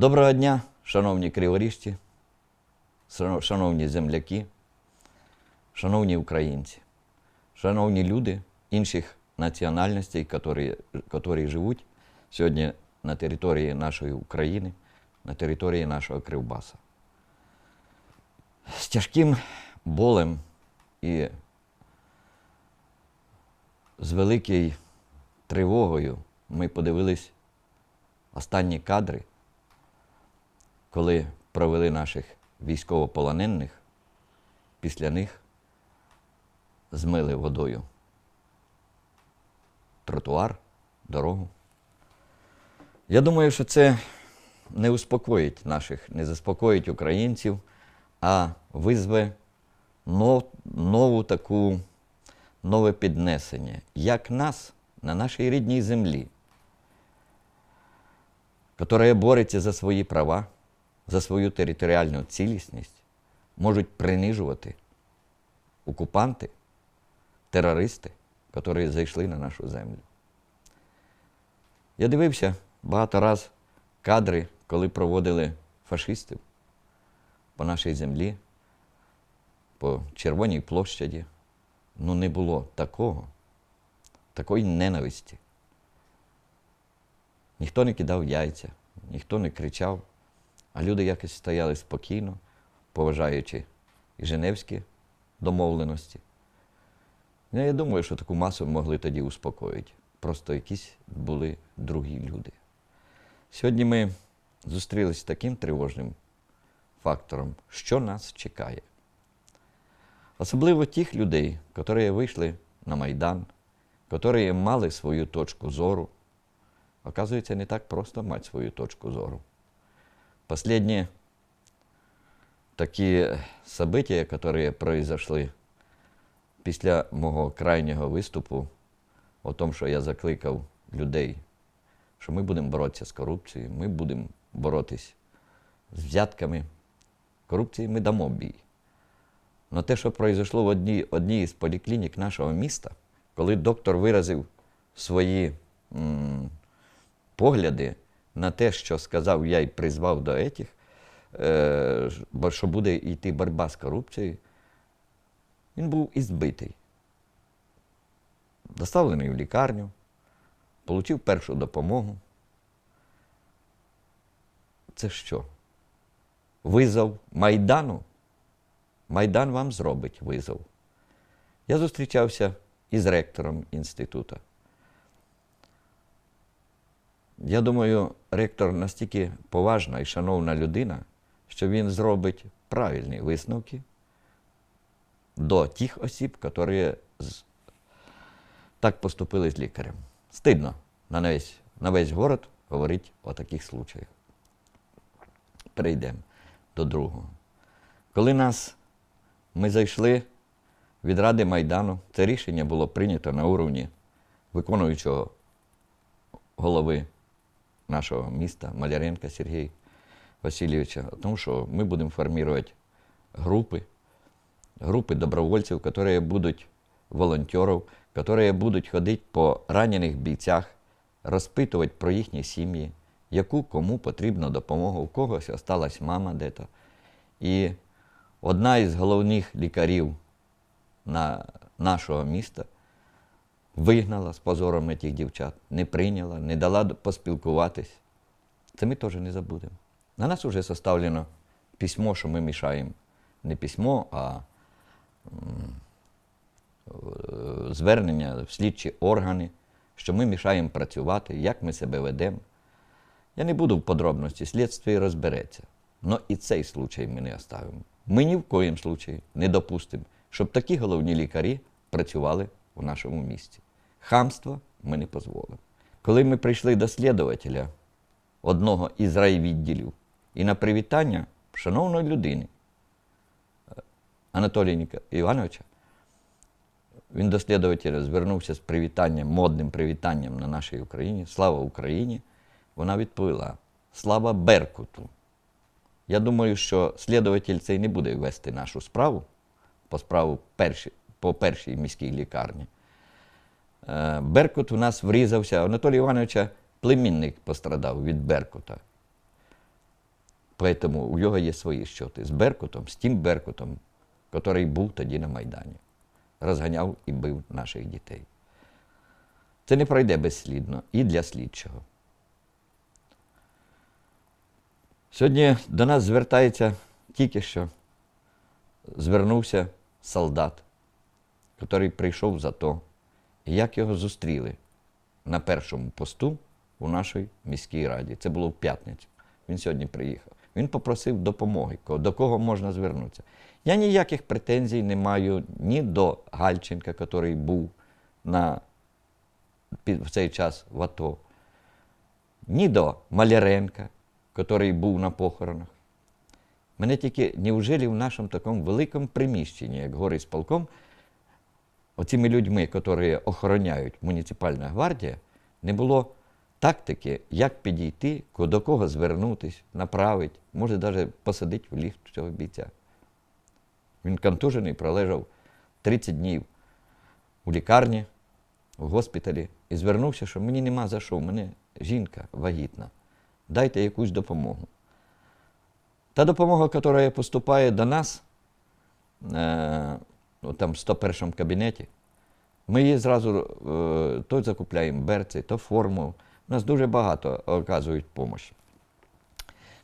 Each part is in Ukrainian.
Доброго дня, шановні криворіжці, шановні земляки, шановні українці, шановні люди інших національностей, які, живуть сьогодні на території нашої України, на території нашого Кривбаса. З тяжким болем і з великою тривогою ми подивились останні кадри, коли провели наших військовополонених, після них змили водою тротуар, дорогу. Я думаю, що це не успокоїть наших, не заспокоїть українців, а визве нов, нову таку, нове піднесення, як нас на нашій рідній землі, яка бореться за свої права, за свою територіальну цілісність, можуть принижувати окупанти, терористи, які зайшли на нашу землю. Я дивився багато раз кадри, коли проводили фашистів по нашій землі, по Червоній площаді. Ну не було такого, такої ненависті. Ніхто не кидав яйця, ніхто не кричав, а люди якось стояли спокійно, поважаючи і Женевські домовленості. Ну, Я думаю, що таку масу могли тоді успокоїти. Просто якісь були другі люди. Сьогодні ми зустрілися з таким тривожним фактором, що нас чекає. Особливо тих людей, які вийшли на Майдан, які мали свою точку зору. Оказується, не так просто мати свою точку зору. Последние такі события, які произошли після мого крайнього виступу, о тому, що я закликав людей, що ми будемо боротися з корупцією, ми будемо боротися з взятками. Корупції ми дамо бій. Но те, що произошло в одній, одній із поліклінік нашого міста, коли доктор виразив свої м, погляди на те, що сказав я і призвав до етих, е, бо що буде йти боротьба з корупцією, він був ізбитий. Доставлений в лікарню, отримав першу допомогу. Це що? Визов Майдану? Майдан вам зробить визов. Я зустрічався із ректором інституту. Я думаю, ректор настільки поважна і шановна людина, що він зробить правильні висновки до тих осіб, які так поступили з лікарем. Стидно на весь, на весь город говорити о таких случаях. Перейдемо до другого. Коли нас ми зайшли від Ради Майдану, це рішення було прийнято на уровні виконуючого голови нашого міста Маляренка Сергія Васильовича, о том, що ми будемо формувати групи, групи добровольців, які будуть волонтерів, які будуть ходити по ранених бійцях, розпитувати про їхні сім'ї, яку кому потрібна допомога, у когось осталась мама де-то. І одна із головних лікарів на нашого міста вигнала з позором тих дівчат, не прийняла, не дала поспілкуватись. Це ми теж не забудемо. На нас вже составлено письмо, що ми мішаємо. Не письмо, а е, звернення в слідчі органи, що ми мішаємо працювати, як ми себе ведемо. Я не буду в подробності, слідство розбереться. Но і цей случай ми не оставимо. Ми ні в коїм случаї не допустимо, щоб такі головні лікарі працювали у нашому місті. Хамство ми не дозволимо. Коли ми прийшли до слідувателя одного із райвідділів і на привітання шановної людини е, Анатолія Івановича, він до слідувателя звернувся з привітанням, модним привітанням на нашій Україні. Слава Україні! Вона відповіла: Слава Беркуту! Я думаю, що слідуватель цей не буде вести нашу справу по справу перші, по першій міській лікарні. Е, Беркут у нас врізався. У Анатолія Івановича племінник пострадав від Беркута. Поэтому у нього є свої щоти з Беркутом, з тим Беркутом, який був тоді на Майдані. Розганяв і бив наших дітей. Це не пройде безслідно і для слідчого. Сьогодні до нас звертається тільки що звернувся солдат, який прийшов за то, як його зустріли на першому посту у нашій міській раді. Це було в п'ятницю. Він сьогодні приїхав. Він попросив допомоги, до кого можна звернутися. Я ніяких претензій не маю ні до Гальченка, який був на, в цей час в АТО, ні до Маляренка, який був на похоронах. Мене тільки, неужели в нашому такому великому приміщенні, як гори з полком, оцими людьми, які охороняють муніципальна гвардія, не було тактики, як підійти, до кого звернутися, направити, може навіть посадити в ліфт цього бійця. Він контужений, пролежав 30 днів у лікарні, в госпіталі і звернувся, що мені нема за що, у мене жінка вагітна. Дайте якусь допомогу. Та допомога, яка поступає до нас, е, ну, там в 101 кабінеті, ми її зразу е, то закупляємо берці, то форму. У нас дуже багато оказують допомогу.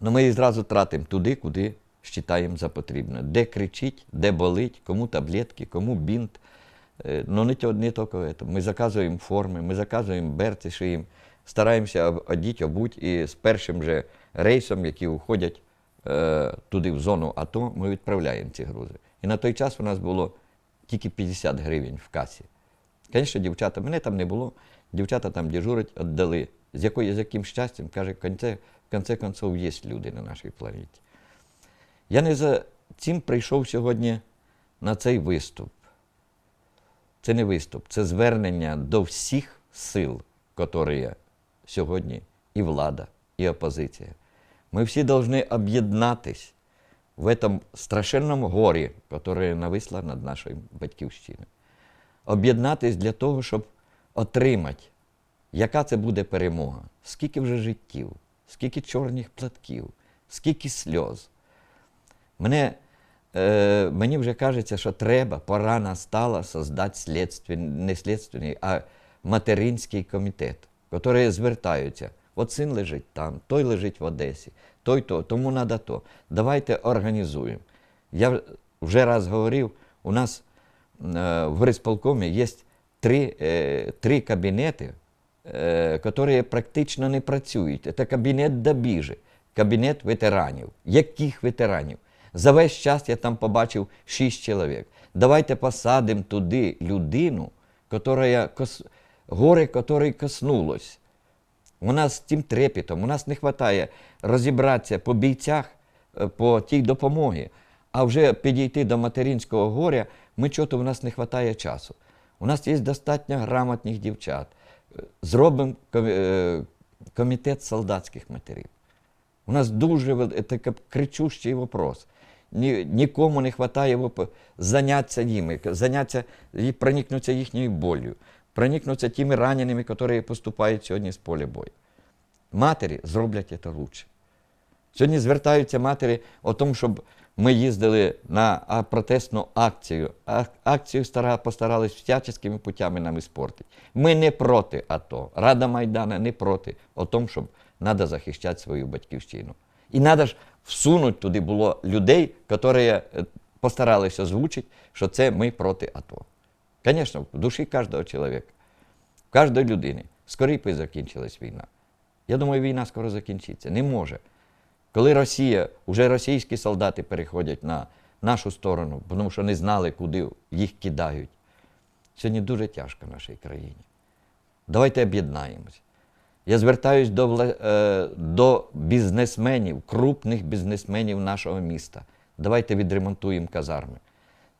Ну, ми її зразу тратимо туди, куди вважаємо за потрібне. Де кричить, де болить, кому таблетки, кому бінт. Е, Ну, не, не тільки це. Ми заказуємо форми, ми заказуємо берці, шиємо, стараємося одіть, обуть, і з першим же рейсом, які уходять е, туди, в зону АТО, ми відправляємо ці грузи. І на той час у нас було тільки 50 гривень в касі. Звісно, дівчата, мене там не було, дівчата там дежурять, віддали. З, якою, з яким щастям, каже, в кінці, в кінці концов є люди на нашій планеті. Я не за цим прийшов сьогодні на цей виступ. Це не виступ, це звернення до всіх сил, які сьогодні і влада, і опозиція. Ми всі повинні об'єднатись в этом страшенному горі, яке нависло над нашою батьківщиною. Об'єднатись для того, щоб отримати, яка це буде перемога, скільки вже життів, скільки чорних платків, скільки сльоз. Мене, е, мені вже кажеться, що треба, пора настала создати слідственний, не слідственний, а материнський комітет, який звертаються. От син лежить там, той лежить в Одесі, той то, тому треба то. Давайте організуємо. Я вже раз говорив, у нас е, в горисполкомі є три, е, три кабінети, е, які практично не працюють. Це кабінет добіжі, кабінет ветеранів. Яких ветеранів? За весь час я там побачив шість чоловік. Давайте посадимо туди людину, кос... горе, якої коснулось. У нас з тим трепетом, у нас не вистачає розібратися по бійцях, е, по тій допомогі, а вже підійти до материнського горя, ми чого-то у нас не вистачає часу. У нас є достатньо грамотних дівчат. Е, Зробимо е, комітет солдатських матерів. У нас дуже вел- такий кричущий вопрос. Ні, нікому не вистачає заняття ними, заняття і проникнутися їхньою болью, проникнутися тими раненими, які поступають сьогодні з поля бою. Матері зроблять це лучше. Сьогодні звертаються матері о тому, щоб ми їздили на протестну акцію. Акцію стара, постарались всяческими путями нам іспортити. Ми не проти АТО. Рада Майдана не проти о тому, щоб треба захищати свою батьківщину. І треба ж всунути туди було людей, які е, постаралися озвучити, що це ми проти АТО. Звісно, в душі кожного чоловіка, в кожної людини. Скоріше би закінчилась війна. Я думаю, війна скоро закінчиться. Не може. Коли Росія, вже російські солдати переходять на нашу сторону, тому що не знали, куди їх кидають. Сьогодні дуже тяжко в нашій країні. Давайте об'єднаємось. Я звертаюсь до, е, до бізнесменів, крупних бізнесменів нашого міста. Давайте відремонтуємо казарми.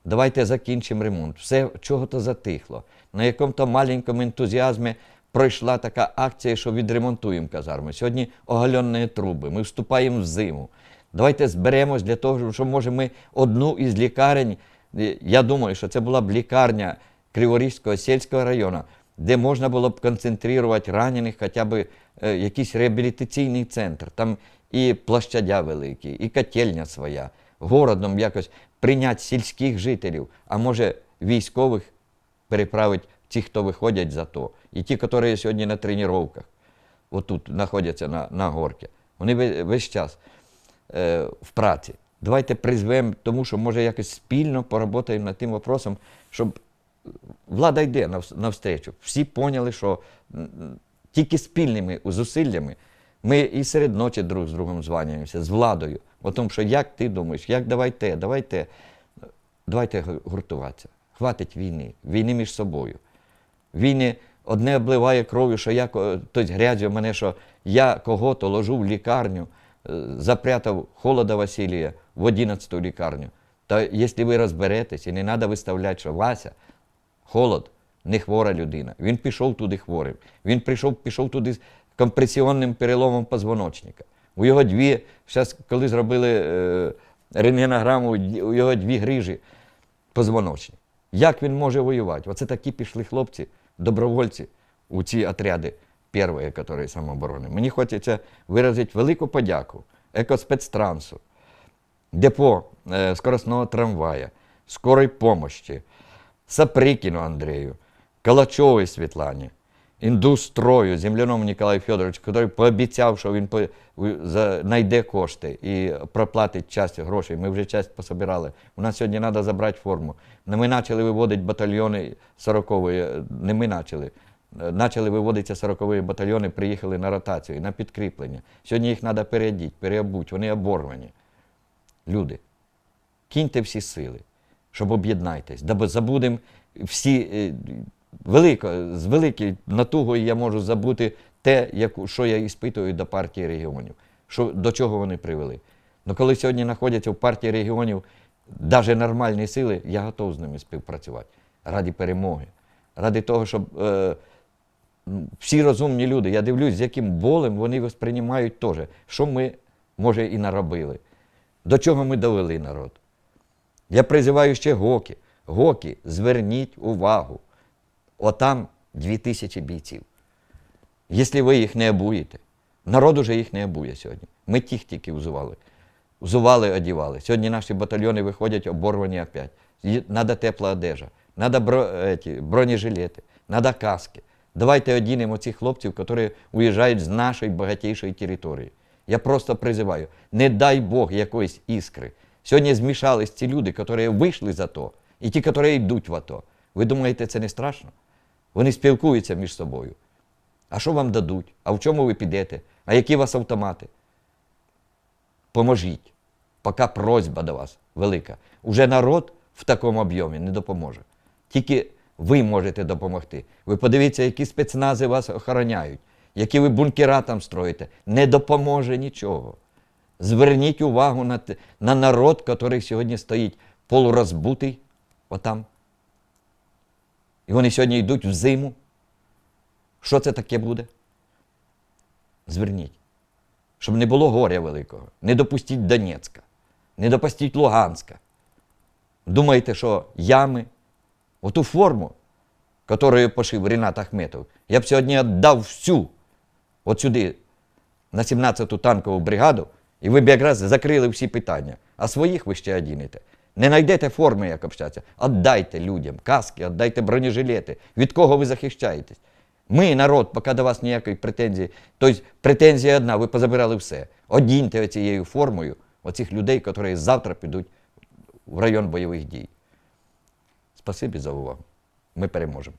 Давайте закінчимо ремонт. Все чого-то затихло. На якому-то маленькому ентузіазмі пройшла така акція, що відремонтуємо казарми. Сьогодні оголені труби, ми вступаємо в зиму. Давайте зберемось для того, щоб може ми одну із лікарень, е, я думаю, що це була б лікарня Криворізького сільського району, де можна було б концентрувати ранених, хоча б е, якийсь реабілітаційний центр. Там і площадя великі, і котельня своя. Городом якось прийняти сільських жителів, а може військових переправити ті, хто виходять за то. І ті, які сьогодні на тренуваннях, отут знаходяться на, на горці. Вони весь час е, в праці. Давайте призвемо, тому що може якось спільно поработаємо над тим вопросом, щоб влада йде нав- навстречу. Всі поняли, що тільки спільними зусиллями ми і серед ночі друг з другом званюємося, з владою. О тому, що як ти думаєш, як давай те, давай те. Давайте гу- гуртуватися. Хватить війни, війни між собою. Війни одне обливає кров'ю, що я хтось грязює мене, що я кого-то ложу в лікарню, е, запрятав холода Василія в 11-ту лікарню. Та якщо ви розберетесь, і не треба виставляти, що Вася, холод, не хвора людина. Він пішов туди хворим. Він прийшов, пішов туди з компресіонним переломом позвоночника. У його дві, зараз, коли зробили е, рентгенограму, у його дві грижі позвоночні. Як він може воювати? Оце такі пішли хлопці, добровольці у ці отряди першої, які самооборони. Мені хочеться виразити велику подяку екоспецтрансу, депо е, скоростного трамвая, скорої помощі, Саприкіну Андрею, Калачовій Світлані, індустрою, земляному Ніколаю Федоровичу, який пообіцяв, що він знайде кошти і проплатить часть грошей. Ми вже часть пособирали. У нас сьогодні треба забрати форму. Ми почали виводити батальйони 40-ї, не ми почали. Е, Почали виводитися 40-ї батальйони, приїхали на ротацію, на підкріплення. Сьогодні їх треба переодіти, переобути, вони оборвані. Люди, кіньте всі сили, щоб об'єднайтесь, забудемо всі велико, з великою натугою я можу забути те, яку, що я іспитую до партії регіонів, що, до чого вони привели. Ну коли сьогодні знаходяться в партії регіонів навіть нормальні сили, я готов з ними співпрацювати раді перемоги, ради того, щоб е, всі розумні люди, я дивлюсь, з яким болем вони восприймають теж, що ми, може, і наробили, до чого ми довели народ. Я призиваю ще ГОКі. ГОКі, зверніть увагу. Отам дві тисячі бійців. Якщо ви їх не обуєте, народ уже їх не обує сьогодні. Ми тих тільки взували. Взували, одівали. Сьогодні наші батальйони виходять оборвані опять. Треба тепла одежа, еті, бронежилети, треба каски. Давайте одінемо цих хлопців, які уїжджають з нашої багатійшої території. Я просто призиваю, не дай Бог якоїсь іскри. Сьогодні змішались ці люди, які вийшли за то, і ті, які йдуть в АТО. Ви думаєте, це не страшно? Вони спілкуються між собою. А що вам дадуть? А в чому ви підете? А які у вас автомати? Поможіть. Поки просьба до вас велика. Уже народ в такому об'ємі не допоможе. Тільки ви можете допомогти. Ви подивіться, які спецнази вас охороняють, які ви бункера там строїте. Не допоможе нічого. Зверніть увагу на, на народ, який сьогодні стоїть полурозбутий, отам. І вони сьогодні йдуть в зиму. Що це таке буде? Зверніть. Щоб не було горя великого. Не допустіть Донецька, не допустіть Луганська. Думаєте, що ями, оту форму, яку пошив Ренат Ахметов, я б сьогодні віддав всю от сюди, на 17-ту танкову бригаду, і ви б якраз закрили всі питання. А своїх ви ще одінете. Не знайдете форми, як общатися. Отдайте людям каски, віддайте бронежилети. Від кого ви захищаєтесь? Ми, народ, поки до вас ніякої претензії. Тобто претензія одна, ви позабирали все. Одіньте цією формою оцих людей, які завтра підуть в район бойових дій. Спасибі за увагу. Ми переможемо.